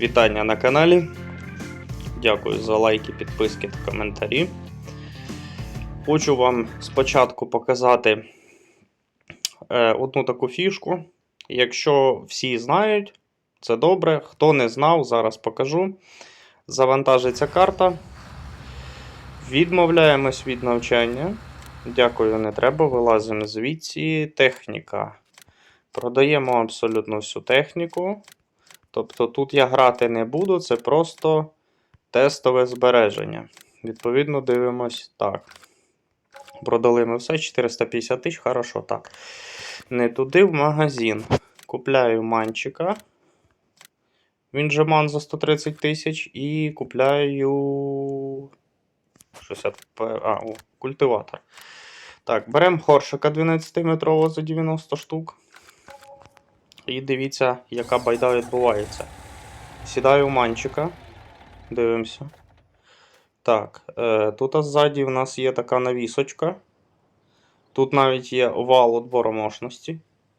Вітання на каналі. Дякую за лайки, підписки та коментарі. Хочу вам спочатку показати е, одну таку фішку. Якщо всі знають, це добре. Хто не знав, зараз покажу. Завантажиться карта. Відмовляємось від навчання. Дякую, не треба. Вилазимо звідси. Техніка. Продаємо абсолютно всю техніку. Тобто тут я грати не буду, це просто тестове збереження. Відповідно, дивимось так. Продали ми все 450 тисяч, хорошо, так. Не туди в магазин. Купляю манчика. Він же ман за 130 тисяч. І купляю. А, о, культиватор. Так, беремо хоршика 12-метрового за 90 штук. І дивіться, яка байда відбувається. Сідаю у манчика. Дивимося. Так, е, тут ззаді у нас є така навісочка. Тут навіть є вал отбору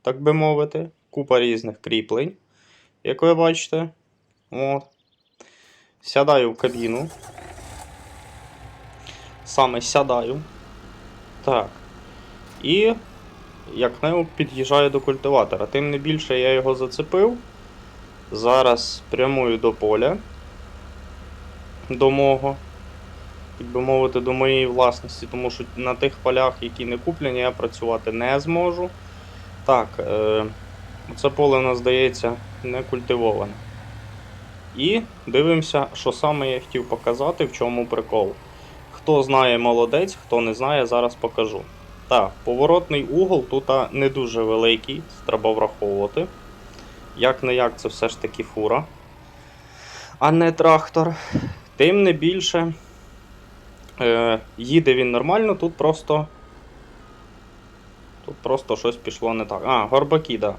так би мовити. Купа різних кріплень, як ви бачите. От. Сядаю в кабіну. Саме сядаю. Так. І як не під'їжджаю до культиватора. Тим не більше я його зацепив. Зараз прямую до поля. До мого. Так би мовити, до моєї власності, тому що на тих полях, які не куплені, я працювати не зможу. Так, е, це поле нас здається не культивоване. І дивимося, що саме я хотів показати, в чому прикол. Хто знає молодець, хто не знає, зараз покажу. Так, поворотний угол тут не дуже великий, треба враховувати. Як не як, це все ж таки фура, а не трактор. Тим не більше, е, їде він нормально, тут просто. Тут просто щось пішло не так. А, горбаки, так. Да.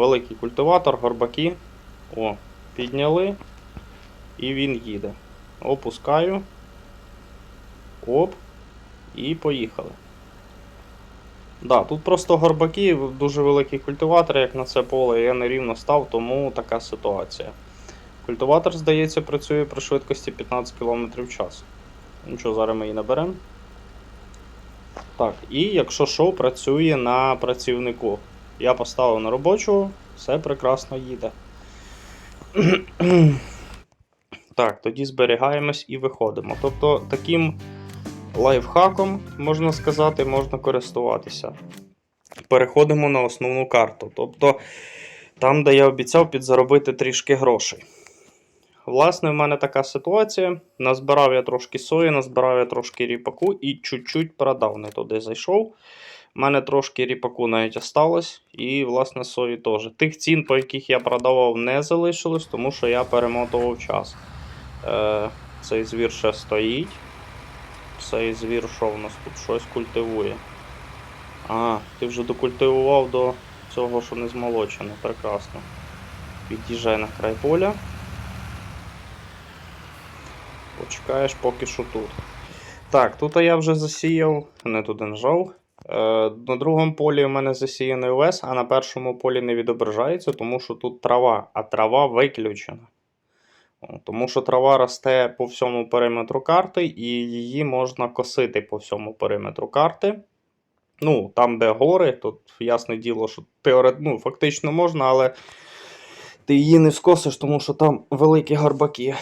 Великий культиватор, горбаки. О, підняли. І він їде. Опускаю. Оп. І поїхали. Да, тут просто горбаки, дуже великий культиватор, як на це поле, я нерівно став, тому така ситуація. Культиватор, здається, працює при швидкості 15 км в час. Нічого, зараз ми її наберемо. Так, і якщо що, працює на працівнику. Я поставив на робочого, все прекрасно їде. Так, тоді зберігаємось і виходимо. Тобто таким лайфхаком, можна сказати, можна користуватися. Переходимо на основну карту. Тобто, там, де я обіцяв підзаробити трішки грошей. Власне, в мене така ситуація. Назбирав я трошки сої, назбирав я трошки ріпаку і чуть-чуть продав, не туди зайшов. У мене трошки ріпаку навіть осталось, і, власне, сої теж. Тих цін, по яких я продавав, не залишилось, тому що я перемотував час. Е, Цей звір ще стоїть. Цей звір, що в нас тут щось культивує. А, ти вже докультивував до цього, що не змолочене. Прекрасно. Під'їжджай на край поля. Почекаєш поки що тут. Так, тут я вже засіяв, не туди нажав. Е, на другому полі у мене засіяний овес, а на першому полі не відображається, тому що тут трава, а трава виключена. Тому що трава росте по всьому периметру карти, і її можна косити по всьому периметру карти. Ну, там, де гори, тут ясне діло, що теорет... ну, фактично можна, але ти її не скосиш, тому що там великі гарбаки.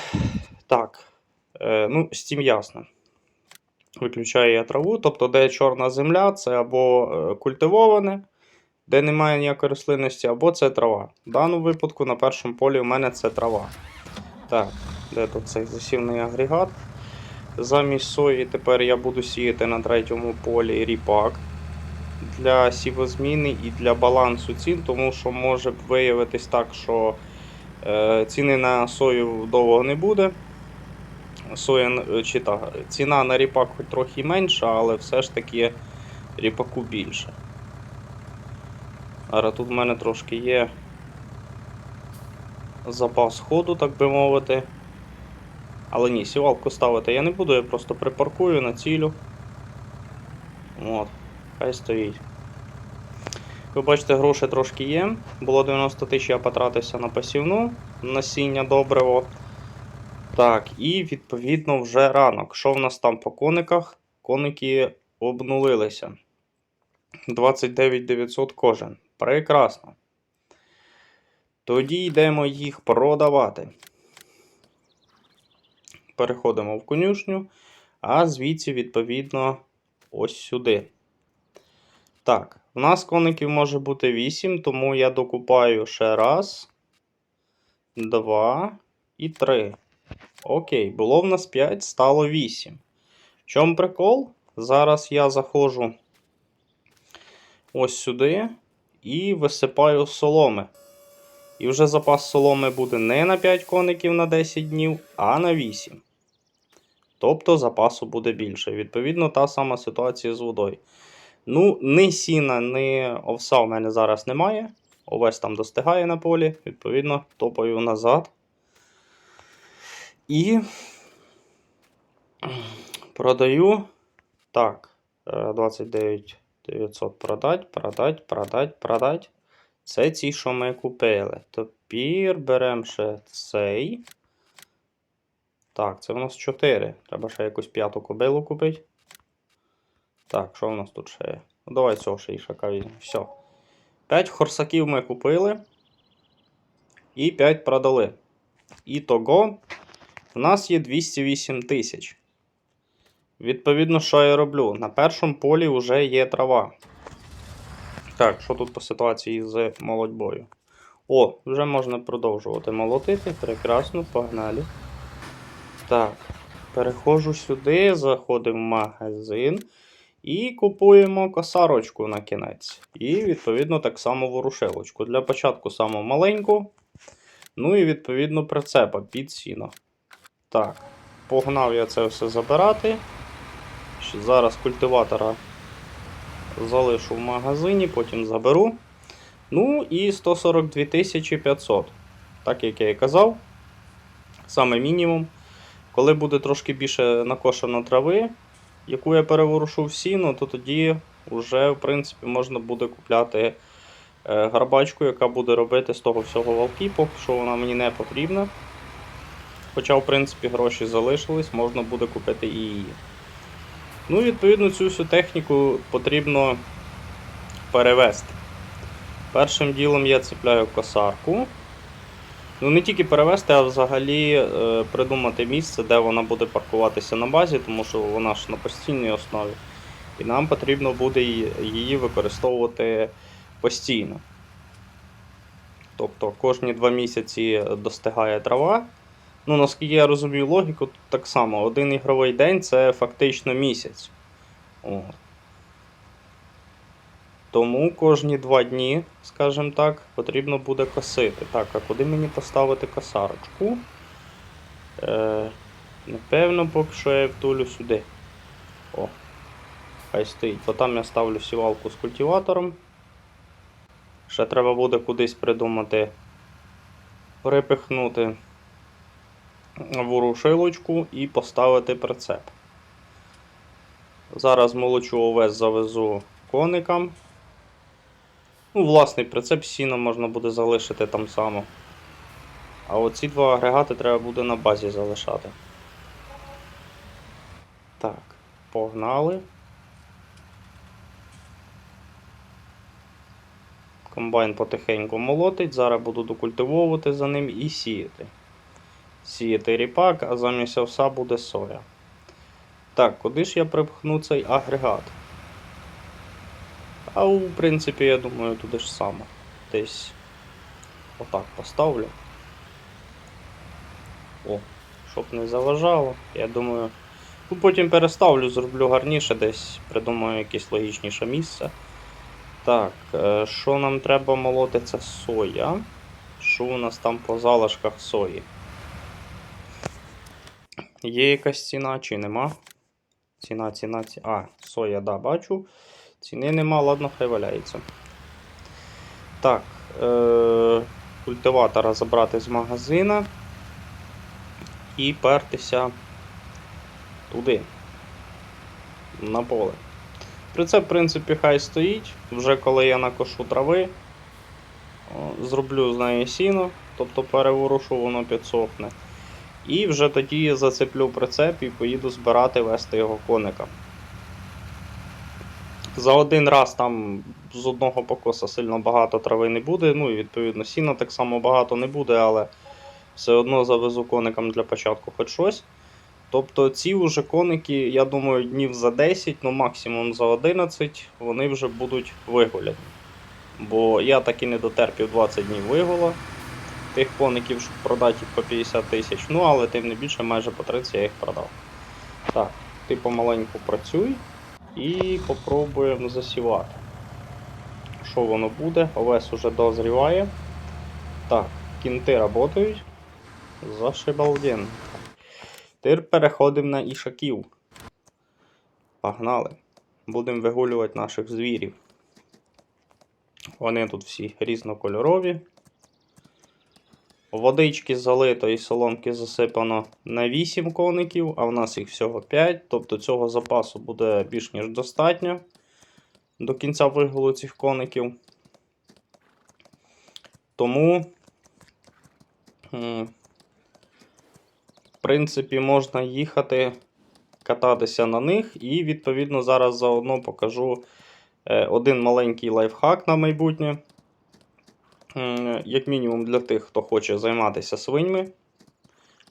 Так, е, ну, з цим ясно. Виключаю я траву, тобто, де чорна земля, це або е, культивоване, де немає ніякої рослинності, або це трава. В даному випадку на першому полі у мене це трава. Так, де тут цей засівний агрегат? Замість сої тепер я буду сіяти на третьому полі ріпак для сівозміни і для балансу цін, тому що може виявитись так, що е, ціни на сою довго не буде. Соя, е, чи та, ціна на ріпак хоч трохи менша, але все ж таки ріпаку більше. Зараз тут в мене трошки є запас ходу, так би мовити. Але ні, сівалку ставити я не буду, я просто припаркую на цілю. От, хай стоїть. Ви бачите, гроші трошки є. Було 90 тисяч, я потратився на пасівну насіння добриво. Так, і відповідно вже ранок. Що в нас там по кониках? Коники обнулилися. 29 900 кожен. Прекрасно. Тоді йдемо їх продавати. Переходимо в конюшню, а звідси, відповідно, ось сюди. Так, в нас коників може бути 8, тому я докупаю ще раз, два і три. Окей, було в нас 5, стало 8. В чому прикол? Зараз я заходжу ось сюди і висипаю соломи. І вже запас соломи буде не на 5 коників на 10 днів, а на 8. Тобто запасу буде більше. Відповідно, та сама ситуація з водою. Ну, ні сіна, ні овса в мене зараз немає. Овес там достигає на полі, відповідно, топаю назад. І продаю. Так, е, 29 900 продать, продать, продать, продать. Це ті, що ми купили. Тепер беремо ще цей. Так, це в нас 4. Треба ще якусь п'яту кобилу купити. Так, що в нас тут ще є? Ну, давай цього ще ішака візьмемо. Все. 5 хорсаків ми купили. І 5 продали. Ітого в нас є 208 тисяч. Відповідно, що я роблю? На першому полі вже є трава. Так, що тут по ситуації з молодьбою? О, вже можна продовжувати молотити. Прекрасно, погнали. Так, переходжу сюди, заходимо в магазин і купуємо косарочку на кінець. І, відповідно, так само ворушилочку. Для початку саму маленьку. Ну і відповідно прицепа під сіно. Так, погнав я це все забирати. Зараз культиватора залишу в магазині, потім заберу. Ну і 142 500. Так як я і казав, саме мінімум. Коли буде трошки більше накошено трави, яку я переворушу в сіно, то тоді вже, в принципі, можна буде купляти е, гарбачку, яка буде робити з того всього валки, поки що вона мені не потрібна. Хоча, в принципі, гроші залишились, можна буде купити і її. Ну, відповідно, цю всю техніку потрібно перевести. Першим ділом я цепляю косарку. Ну, не тільки перевести, а взагалі е, придумати місце, де вона буде паркуватися на базі, тому що вона ж на постійній основі. І нам потрібно буде її- використовувати постійно. Тобто кожні два місяці достигає трава. Ну, наскільки я розумію логіку, тут так само один ігровий день це фактично місяць. От. Тому кожні два дні, скажімо так, потрібно буде косити. Так, а куди мені поставити косарочку? Е, напевно, поки що я втулю сюди. О, хай стоїть. Бо там я ставлю сівалку з культиватором. Ще треба буде кудись придумати, припихнути ворушилочку і поставити прицеп. Зараз молочу овес завезу коникам. Ну, власний прицеп сіна можна буде залишити там само. А оці два агрегати треба буде на базі залишати. Так, погнали. Комбайн потихеньку молотить, зараз буду докультивовувати за ним і сіяти. Сіяти ріпак, а замість овса буде соя. Так, куди ж я припхну цей агрегат? А в принципі, я думаю, туди ж саме. Десь отак поставлю. О, щоб не заважало. Я думаю. Ну, потім переставлю, зроблю гарніше, десь придумаю якесь логічніше місце. Так, е, що нам треба молоти, це соя. Що у нас там по залишках сої? Є якась ціна чи нема? Ціна, ціна, ціна. А, соя, да, бачу. Ціни нема, ладно, хай валяється. Так, е- культиватора забрати з магазина і пертися туди. На поле. Прицеп, в принципі, хай стоїть. Вже коли я накошу трави, зроблю з неї сіно, тобто переворушу, воно підсохне. І вже тоді зацеплю прицеп і поїду збирати вести його коника. За один раз там з одного покоса сильно багато трави не буде, ну і відповідно сіна так само багато не буде, але все одно завезу коникам для початку хоч щось. Тобто ці вже коники, я думаю, днів за 10, ну максимум за 11, вони вже будуть вигуляні. Бо я так і не дотерпів 20 днів вигула тих коників, продати по 50 тисяч. Ну, але тим не більше, майже по 30 я їх продав. Так, ти помаленьку працюй і попробуємо засівати. Що воно буде? Овес уже дозріває. Так, кінти працюють. Зашибалден. Тепер переходимо на ішаків. Погнали. Будемо вигулювати наших звірів. Вони тут всі різнокольорові. Водички залито і соломки засипано на 8 коників, а в нас їх всього 5. Тобто цього запасу буде більш ніж достатньо до кінця вигулу цих коників. Тому, в принципі, можна їхати кататися на них, і, відповідно, зараз заодно покажу е, один маленький лайфхак на майбутнє. Як мінімум для тих, хто хоче займатися свиньми,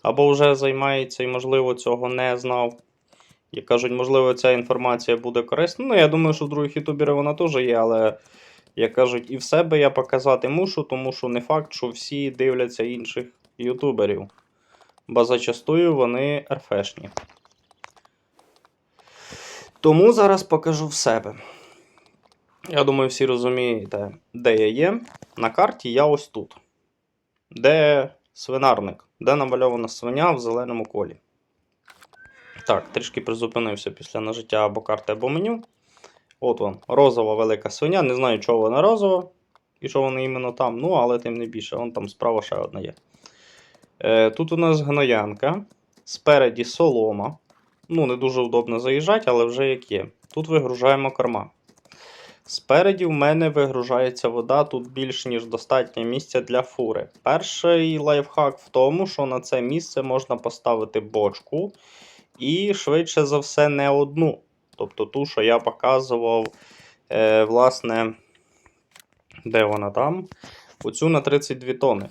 або вже займається і, можливо, цього не знав. Як кажуть, можливо, ця інформація буде корисна. Ну, я думаю, що в других ютуберів вона теж є, але, як кажуть, і в себе я показати мушу, тому що не факт, що всі дивляться інших ютуберів. Бо зачастую вони РФшні. Тому зараз покажу в себе. Я думаю, всі розумієте, де я є. На карті я ось тут. Де свинарник, де намальована свиня в зеленому колі. Так, трішки призупинився після нажиття або карти, або меню. От вам, розова велика свиня. Не знаю, чого вона розова і що вона іменно там, ну, але тим не більше, вон там справа ще одна є. Е, тут у нас гноянка. Спереді солома. Ну, не дуже удобно заїжджати, але вже як є. Тут вигружаємо корма. Спереді в мене вигружається вода, тут більш ніж достатньо місця для фури. Перший лайфхак в тому, що на це місце можна поставити бочку, і швидше за все не одну. Тобто ту, що я показував, е, власне, де вона там? Оцю на 32 тони.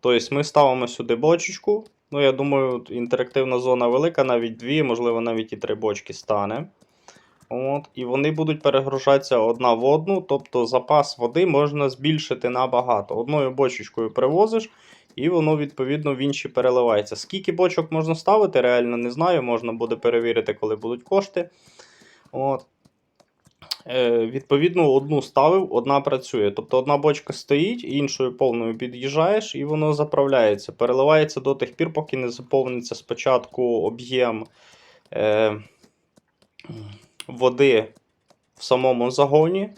Тобто ми ставимо сюди бочечку. Ну, я думаю, інтерактивна зона велика, навіть дві, можливо, навіть і три бочки стане. От, і вони будуть перегружатися одна в одну, тобто запас води можна збільшити набагато. Одною бочечкою привозиш, і воно, відповідно, в інші переливається. Скільки бочок можна ставити, реально не знаю. Можна буде перевірити, коли будуть кошти. От. Е, відповідно, одну ставив, одна працює. Тобто одна бочка стоїть, іншою повною під'їжджаєш, і воно заправляється. Переливається до тих пір, поки не заповниться спочатку об'єм. Е, води в самому загоні,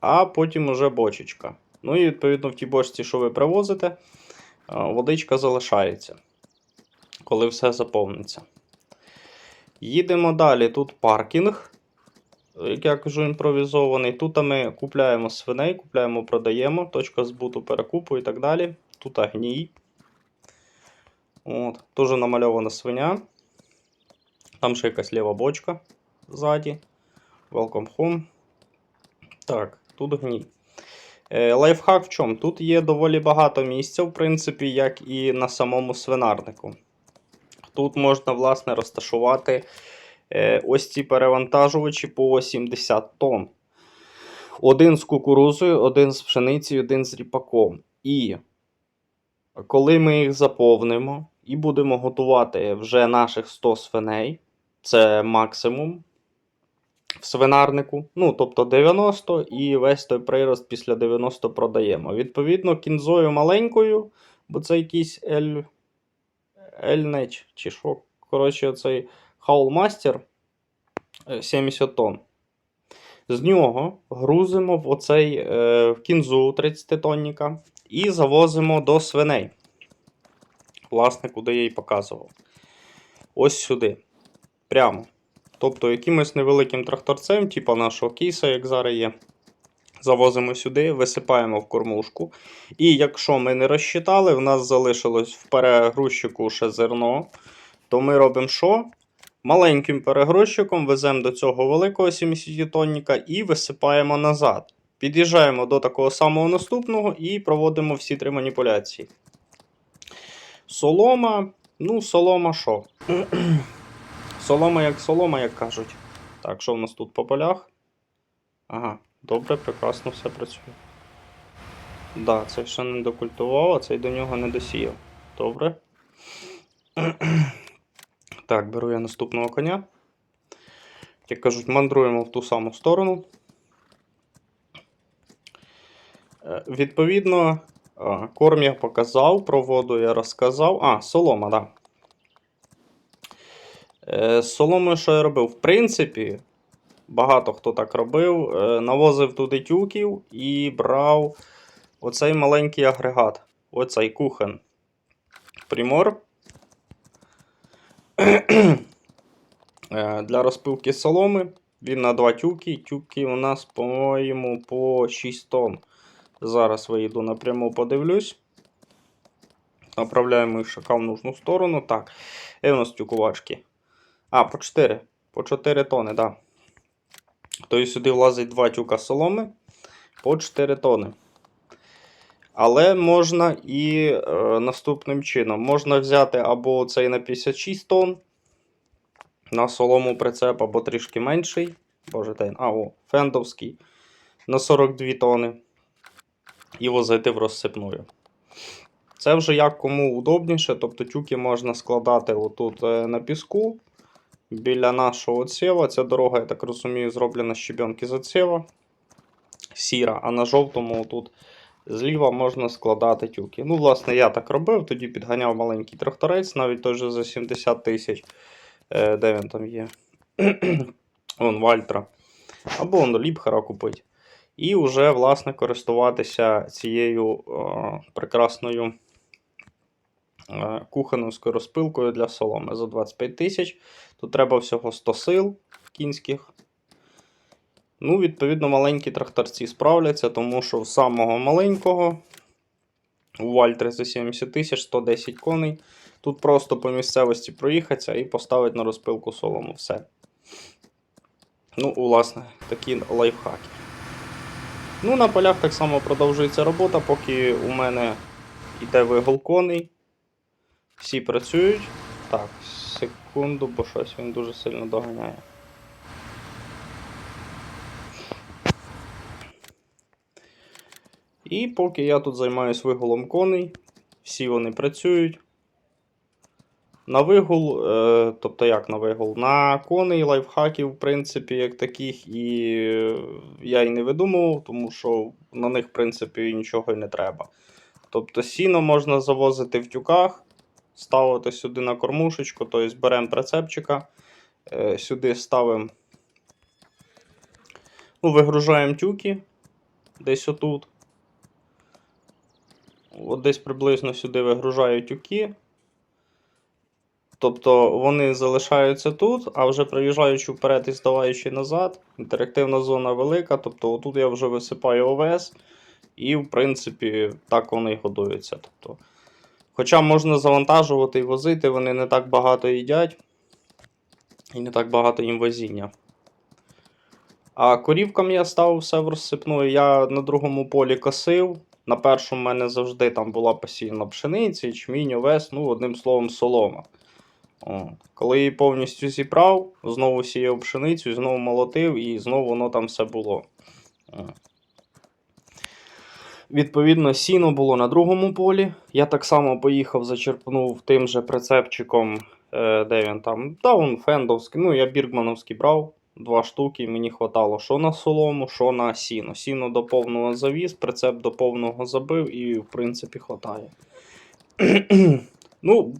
а потім уже бочечка. Ну і відповідно в тій бочці, що ви привозите, е, водичка залишається, коли все заповниться. Їдемо далі. Тут паркінг, як я кажу, імпровізований. Тут ми купляємо свиней, купляємо, продаємо, точка збуту перекупу і так далі. Тут гній. От, Теж намальована свиня. Там ще якась ліва бочка ззаді. Welcome home. Так, тут гній. Е, лайфхак в чому? Тут є доволі багато місця, в принципі, як і на самому свинарнику. Тут можна, власне, розташувати е, ось ці перевантажувачі по 70 тонн. Один з кукурузою, один з пшеницею, один з ріпаком. І коли ми їх заповнимо і будемо готувати вже наших 100 свиней, це максимум в свинарнику. Ну, тобто 90 і весь той прирост після 90 продаємо. Відповідно, кінзою маленькою, бо це якийсь ель... Ельнеч, чи що. Коротше, оцей Хаулмастер 70 тонн. З нього грузимо в оцей е, в кінзу 30 тонніка і завозимо до свиней. Власне, куди я їй показував. Ось сюди. Прямо. Тобто якимось невеликим тракторцем, типу нашого кейса, як зараз є, завозимо сюди, висипаємо в кормушку. І якщо ми не розчитали, в нас залишилось в перегрузчику ще зерно, то ми робимо що? Маленьким перегрузчиком веземо до цього великого 70-тонніка і висипаємо назад. Під'їжджаємо до такого самого наступного і проводимо всі три маніпуляції. Солома. Ну, солома що? Солома як солома, як кажуть. Так, що в нас тут по полях? Ага, добре, прекрасно все працює. Да, цей ще не докультував, а цей до нього не досіяв. Добре. Так, беру я наступного коня. Як кажуть, мандруємо в ту саму сторону. Е, Відповідно, корм я показав, про воду я розказав. А, солома, так. Да. З соломою, що я робив? В принципі, багато хто так робив. е, Навозив туди тюків і брав оцей маленький агрегат. Оцей кухен. Примор. Е, Для розпилки соломи. Він на два тюки. Тюки у нас, по-моєму, по 6 тонн. Зараз виїду напряму, подивлюсь. Направляємо їх шака в нужну сторону. Так. І у нас тюкувачки. А, по 4. По 4 тони, так. Да. Тобто сюди влазить 2 тюка соломи по 4 тони. Але можна і е, наступним чином. Можна взяти або цей на 56 тонн на солому прицеп, або трішки менший. Боже, та, а, о, фендовський на 42 тони. І возити в розсипную. Це вже як кому удобніше. Тобто тюки можна складати отут е, на піску. Біля нашого отсєва. Ця дорога, я так розумію, зроблена з щебенки з отсєва. Сіра, а на жовтому тут зліва можна складати тюки. Ну, власне, я так робив, тоді підганяв маленький тракторець, навіть теж за 70 тисяч. Е, Де він там є? Вон Вальтра. Або он Ліпхера купить. І вже, власне, користуватися цією е, прекрасною е, кухонівською розпилкою для соломи за 25 тисяч. Тут треба всього 100 сил кінських. Ну, відповідно, маленькі тракторці справляться, тому що в самого маленького у Вальтри за 70 тисяч 110 коней. Тут просто по місцевості проїхатися і поставити на розпилку солому. Все. Ну, власне, такі лайфхаки. Ну, на полях так само продовжується робота, поки у мене йде вигул коней. Всі працюють. Так, секунду, бо щось він дуже сильно доганяє. І поки я тут займаюсь вигулом коней, всі вони працюють. На вигул, е, тобто як на вигул, на коней лайфхаків, в принципі, як таких, і е, я і не видумував, тому що на них, в принципі, нічого і не треба. Тобто сіно можна завозити в тюках, ставити сюди на кормушечку, тобто беремо прицепчика, е, сюди ставимо, ну, вигружаємо тюки десь отут. От десь приблизно сюди вигружаю тюки. Тобто вони залишаються тут, а вже приїжджаючи вперед і здаваючи назад, інтерактивна зона велика. Тобто отут я вже висипаю ОВС, і, в принципі, так вони годуються. Тобто, Хоча можна завантажувати і возити, вони не так багато їдять і не так багато їм возіння. А корівкам я ставив все в розсипну. Я на другому полі косив. На першому в мене завжди там була посіяна пшениця, ячмінь, овес, ну, одним словом, солома. О. Коли її повністю зібрав, знову сіяв пшеницю, знову молотив і знову воно там все було. О. Відповідно, сіно було на другому полі. Я так само поїхав, зачерпнув тим же прицепчиком, е, де він там, та он фендовський. Ну, я біргмановський брав. Два штуки, мені хватало що на солому, що на сіно. Сіно до повного завіз, прицеп до повного забив і, в принципі, хватає. ну,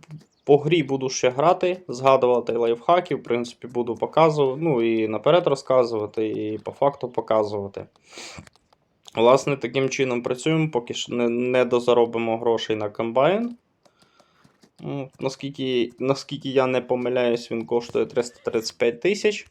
по грі буду ще грати, згадувати лайфхаки, в принципі, буду показувати. Ну і наперед розказувати, і по факту показувати. Власне, таким чином працюємо, поки що не, не дозаробимо грошей на комбайн. Ну, Наскільки, наскільки я не помиляюсь, він коштує 335 тисяч.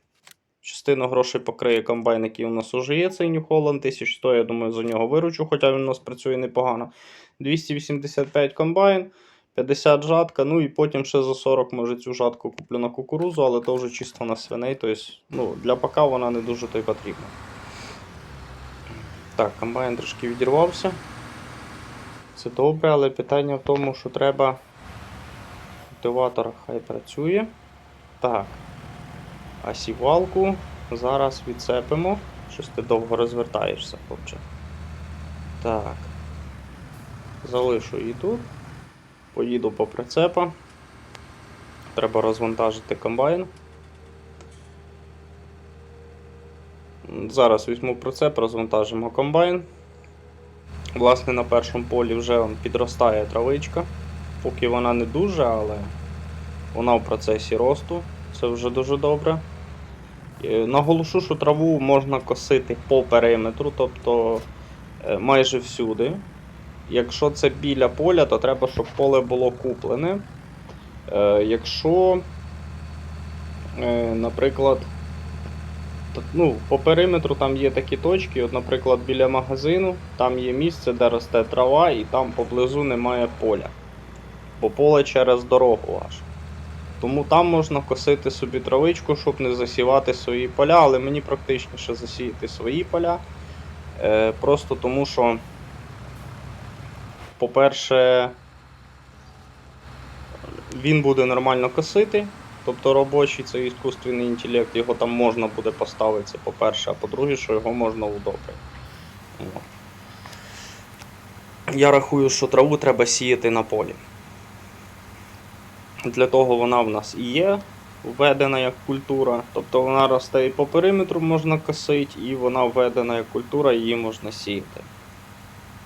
Частину грошей покриє комбайн, який у нас уже є, цей New Holland 1100, я думаю, за нього виручу, хоча він у нас працює непогано. 285 комбайн, 50 жатка, ну і потім ще за 40 може цю жатку куплю на кукурузу, але то вже чисто на свиней. Тобто, ну, для ПК вона не дуже то й потрібна. Так, комбайн трошки відірвався. Це добре, але питання в тому, що треба. Культиватор хай працює. Так. А сівалку зараз відцепимо. Щось ти довго розвертаєшся, хлопче. Так. Залишу її тут. Поїду по прицепа. Треба розвантажити комбайн. Зараз візьму прицеп, розвантажимо комбайн. Власне, на першому полі вже підростає травичка. Поки вона не дуже, але вона в процесі росту. Це вже дуже добре. Е, Наголошу, що траву можна косити по периметру, тобто е, майже всюди. Якщо це біля поля, то треба, щоб поле було куплене. Е, Якщо, наприклад, ну, по периметру там є такі точки, от, наприклад, біля магазину, там є місце, де росте трава, і там поблизу немає поля. Бо поле через дорогу аж. Тому там можна косити собі травичку, щоб не засівати свої поля, але мені практичніше засіяти свої поля. Е, просто тому що, по-перше, він буде нормально косити. Тобто робочий це іскусственний інтелект, його там можна буде поставити, це по-перше, а по-друге, що його можна удобрити. Я рахую, що траву треба сіяти на полі. Для того вона в нас і є введена як культура. Тобто вона росте і по периметру можна косити, і вона введена як культура, її можна сіяти.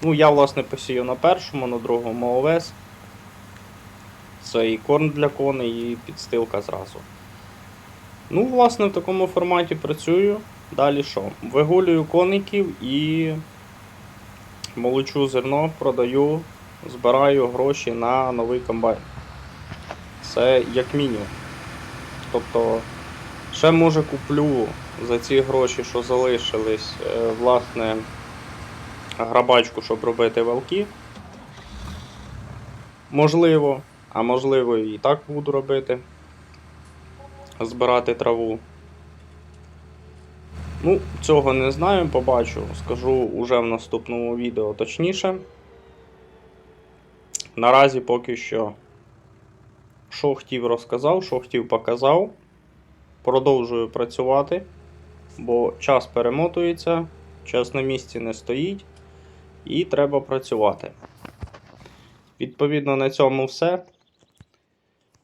Ну, я, власне, посію на першому, на другому овес. Це і корм для коней, і підстилка зразу. Ну, власне, в такому форматі працюю. Далі що? Вигулюю коників і молочу зерно, продаю, збираю гроші на новий комбайн. Це як мінімум. Тобто, ще може куплю за ці гроші, що залишились, е, власне, грабачку, щоб робити валки. Можливо, а можливо і так буду робити. Збирати траву. Ну, цього не знаю, побачу. Скажу уже в наступному відео точніше. Наразі поки що, що хотів розказав, що хотів показав. Продовжую працювати, бо час перемотується, час на місці не стоїть, і треба працювати. Відповідно, на цьому все.